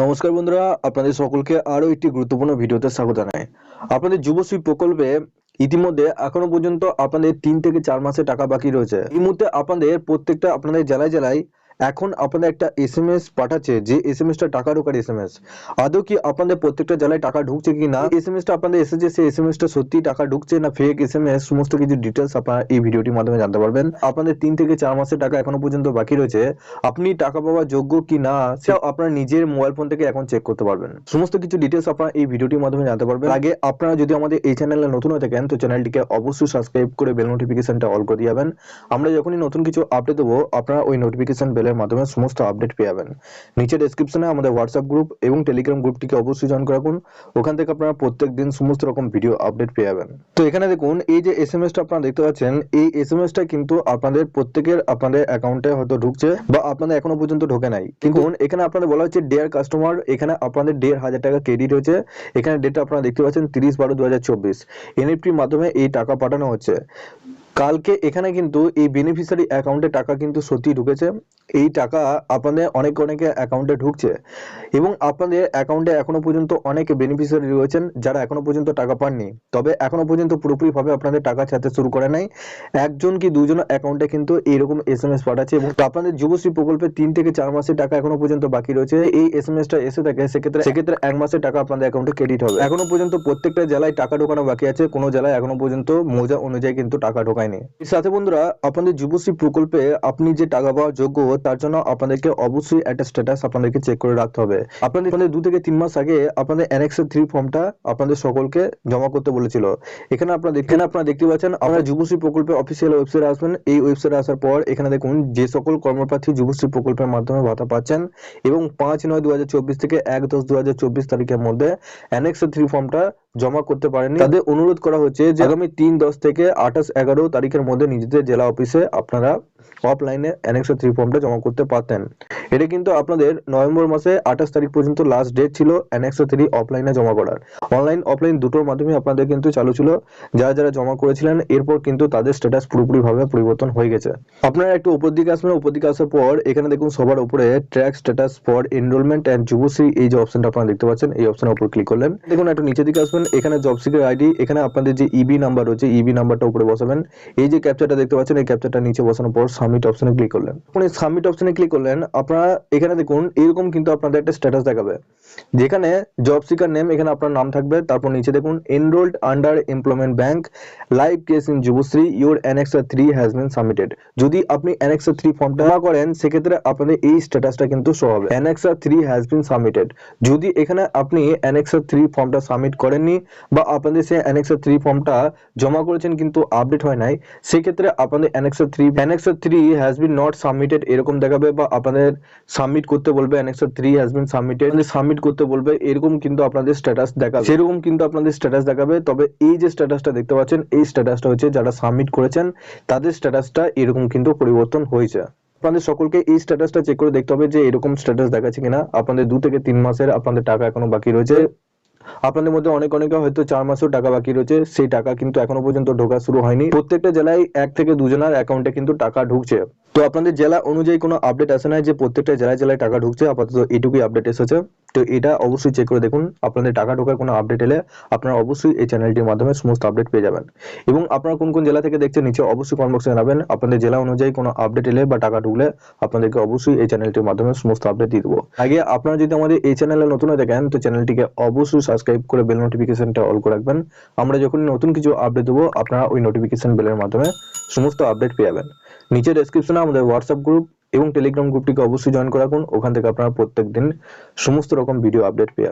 নমস্কার বন্ধুরা, আপনাদের সকলকে আরও একটি গুরুত্বপূর্ণ ভিডিওতে স্বাগত জানাই। আপনাদের যুবশ্রী প্রকল্পে ইতিমধ্যে এখনও পর্যন্ত আপনাদের তিন থেকে চার মাসের টাকা বাকি রয়েছে। এই মুহূর্তে আপনাদের প্রত্যেকটা আপনাদের জেলায় জেলায় এখন আপনাদের একটা এস এম এস পাঠাচ্ছে যে এস এম এসটা টাকা ঢোকার এস এম এস আদৌ কি আপনাদের প্রত্যেকটা জেলায় টাকা ঢুকছে কি না? এস এম এসটা আপনাদের এসেছে, সেই এস এম এসটা সত্যি টাকা ঢুকছে না ফেক এস এম এস সমস্ত কিছু ডিটেলস আপনারা এই ভিডিওটির মাধ্যমে জানতে পারবেন। আপনাদের তিন থেকে চার মাসের টাকা এখনও পর্যন্ত বাকি রয়েছে। আপনি টাকা পাওয়ার যোগ্য কি না, সেটাও আপনার নিজের মোবাইল ফোন থেকে এখন চেক করতে পারবেন। সমস্ত কিছু ডিটেলস আপনারা এই ভিডিওটির মাধ্যমে জানতে পারবেন। আগে আপনারা যদি আমাদের এই চ্যানেলে নতুন হয়ে থাকেন, তো চ্যানেলটিকে অবশ্যই সাবস্ক্রাইব করে বেল নোটিফিকেশনটা অল করে দিয়ে যাবেন। আমরা যখনই নতুন কিছু আপডেট দেবো, আপনারা ওই নোটিফিকেশন বেলের মাধ্যমে সমস্ত আপডেট পেয়ে যাবেন। নিচে ডেসক্রিপশনে আমাদের হোয়াটসঅ্যাপ গ্রুপ এবং টেলিগ্রাম গ্রুপটিকে অবশ্যই জয়েন করে রাখুন। ওখান থেকে আপনারা প্রত্যেক দিন সমস্ত রকম ভিডিও আপডেট পেয়ে যাবেন। তো এখানে দেখুন এই যে এস এম এসটা আপনারা দেখতে পাচ্ছেন এই এস এম এসটা কিন্তু আপনাদের প্রত্যেকের আপনাদের অ্যাকাউন্টে হয়তো ঢুকছে বা আপনাদের এখনও পর্যন্ত ঢোকে নাই। কিন্তু এখানে আপনাদের বলা হচ্ছে ডেয়ার কাস্টমার এখানে আপনাদের দেড় হাজার টাকা ক্রেডিট হয়েছে এখানে ডেটটা আপনারা দেখতে পাচ্ছেন তিরিশ বারো দু হাজার চব্বিশ। এনএফটির মাধ্যমে এই টাকা পাঠানো হচ্ছে। কালকে এখানে কিন্তু এই বেনিফিশিয়ারি অ্যাকাউন্টে টাকা কিন্তু সত্যি ঢুকেছে। এই টাকা আপনাদের অনেক অনেকে অ্যাকাউন্টে ঢুকছে এবং আপনাদের অ্যাকাউন্টে এখনও পর্যন্ত অনেক বেনিফিশিয়ারি রয়েছেন যারা এখনও পর্যন্ত টাকা পাননি। তবে এখনও পর্যন্ত পুরোপুরি ভাবে আপনাদের টাকা ছাড়তে শুরু করে নাই। একজন কি দুজন অ্যাকাউন্টে কিন্তু এইরকম এস এম এস পাঠাচ্ছে এবং আপনাদের যুবশ্রী প্রকল্পে তিন থেকে চার মাসের টাকা এখনও পর্যন্ত বাকি রয়েছে। এই এস এম এসটা এসে থাকে, সেক্ষেত্রে সেক্ষেত্রে এক মাসের টাকা আপনাদের অ্যাকাউন্টে ক্রেডিট হবে। এখনও পর্যন্ত প্রত্যেকটা জেলায় টাকা ঢোকানো বাকি আছে। কোনো জেলায় এখনও পর্যন্ত মৌজা অনুযায়ী কিন্তু টাকা ঢোকায়নি এর সাথে বন্ধুরা, আপনাদের যুবশ্রী প্রকল্পে আপনি যে টাকা পাওয়ার যোগ্য, তার জন্য আপনাদেরকে অবশ্যই একটা স্ট্যাটাস আপনাদেরকে চেক করে রাখতে হবে। আপনাদের আপনাদের দু থেকে তিন মাস আগে আপনাদের অ্যানেক্স থ্রি ফর্মটা আপনাদের সকলকে জমা করতে বলেছিল। এখানে আপনারা এখানে আপনারা দেখতে পাচ্ছেন, আপনারা যুবশ্রী প্রকল্পে অফিসিয়াল ওয়েবসাইটে আসবেন। এই ওয়েবসাইটে আসার পর এখানে দেখুন, যে সকল কর্মপ্রার্থী যুবশ্রী প্রকল্পের মাধ্যমে ভাতা পাচ্ছেন এবং পাঁচ নয় দু থেকে এক দশ দু তারিখের মধ্যে অ্যানেক্স থ্রি ফর্মটা জমা করতে পারেননি। তাদের অনুরোধ করা হচ্ছে যে আগামী তিন দশ থেকে আঠাশ এগারো তারিখের মধ্যে নিজেদের জেলা অফিসে আপনারা অফলাইনে অ্যানেক্স থ্রি ফর্মটা জমা করতে পারতেন। এটা কিন্তু আপনাদের নভেম্বর মাসে আঠাশ তারিখ পর্যন্ত লাস্ট ডেট ছিল অ্যানেক্স থ্রি অফলাইনে জমা করার। অনলাইন অফলাইন দুটোর মাধ্যমে আপনাদের কিন্তু চালু ছিল। যারা যারা জমা করেছিলেন, এরপর কিন্তু তাদের স্ট্যাটাস পুরোপুরি ভাবে পরিবর্তন হয়ে গেছে। আপনারা একটু উপর দিকে আসবেন। উপর দিকে আসার পর এখানে দেখুন সবার উপরে track status for enrolment and Yuvashree এই যে অপশনটা আপনারা দেখতে পাচ্ছেন, এই অপশনের উপর ক্লিক করলেন। দেখুন একটু নিচের দিকে আসবেন। এখানে জব সিকার আইডি এখানে আপনাদের যে ইবি নাম্বার রয়েছে ইবি নাম্বারটা উপরে বসাবেন। এই যে ক্যাপচারটা দেখতে পাচ্ছেন, এই ক্যাপচারটা নিচে বসানোর পর সাবমিট অপশনে ক্লিক করলেন। যখন এই সাবমিট অপশনে ক্লিক করলেন, আপনারা এখানে দেখুন, এরকম কিন্তু আপনাদের একটা স্ট্যাটাস দেখাবে। যেখানে জব সিকার নেম এখানে আপনার নাম থাকবে, তারপর নিচে দেখুন enrolled under employment bank live case in Yuvashree your annexure three has been submitted যদি আপনি অ্যানেক্সা থ্রি ফর্মটা জমা করেন, সেক্ষেত্রে আপনাদের এই স্ট্যাটাসটা কিন্তু শো হবে। Annexure three has been submitted যদি এখানে আপনি অ্যানেক্সা থ্রি ফর্মটা সাবমিট করেননি, বা আপনাদের সেই অ্যানেক্সা থ্রি ফর্মটা জমা করেছেন কিন্তু আপডেট হয় নাই, সেক্ষেত্রে আপনাদের annexure three annexure three has been not submitted এরকম দেখাবে বা আপনাদের সাবমিট করতে বলবে annexure three has been submitted submit করতে বলবে, এরকম কিন্তু আপনাদের স্ট্যাটাস দেখাবে। সেরকম কিন্তু আপনাদের স্ট্যাটাস দেখাবে, তবে এই যে স্ট্যাটাসটা দেখতে পাচ্ছেন, এই স্ট্যাটাসটা হচ্ছে যারা সাবমিট করেছেন, তাদের স্ট্যাটাসটা এরকম কিন্তু পরিবর্তন হয়েছে। আপনাদের সকলকে এই স্ট্যাটাসটা চেক করে দেখতে হবে যে এরকম স্ট্যাটাস দেখাচ্ছে কিনা। আপনাদের দু থেকে তিন মাসের আপনাদের টাকা এখনও বাকি রয়েছে। আপনাদের মধ্যে অনেক অনেকে হয়তো চার মাসেও টাকা বাকি রয়েছে, সেই টাকা কিন্তু এখনও পর্যন্ত ঢোকা শুরু হয়নি। প্রত্যেকটা জেলায় এক থেকে দুজনের অ্যাকাউন্টে কিন্তু টাকা ঢুকছে। তো আপনাদের জেলা অনুযায়ী কোনো আপডেট আসে না যে প্রত্যেকটা জেলায় জেলায় টাকা ঢুকছে? আপাতত এটুকুই আপডেট এসেছে। তো এটা অবশ্যই চেক করে দেখুন। আপনাদের টাকা ঢোকার কোনো আপডেট এলে আপনারা অবশ্যই এই চ্যানেলটির মাধ্যমে সমস্ত আপডেট পেয়ে যাবেন। এবং আপনারা কোন কোন জেলা থেকে দেখছেন, নিচে অবশ্যই কমেন্ট বক্সে জানাবেন। আপনাদের জেলা অনুযায়ী কোনো আপডেট এলে বা টাকা ঢুকলে আপনাদেরকে অবশ্যই এই চ্যানেলটির মাধ্যমে সমস্ত আপডেট দিয়ে দেবো। আগে আপনারা যদি আমাদের এই চ্যানেলে নতুন হয়ে দেখেন তো চ্যানেলটিকে অবশ্যই সাবস্ক্রাইব করে বেল নোটিফিকেশনটা অল করে রাখবেন। আমরা যখন নতুন কিছু আপডেট দেবো, আপনারা ওই নোটিফিকেশন বেলের মাধ্যমে সমস্ত আপডেট পেয়ে যাবেন। নিচে ডেসক্রিপশনে আমাদের হোয়াটসঅ্যাপ গ্রুপ এবং টেলিগ্রাম গ্রুপটিকে অবশ্যই জয়েন রাখুন ওখান থেকে আপনারা প্রত্যেক দিন সমস্ত রকম ভিডিও আপডেট পেয়ে।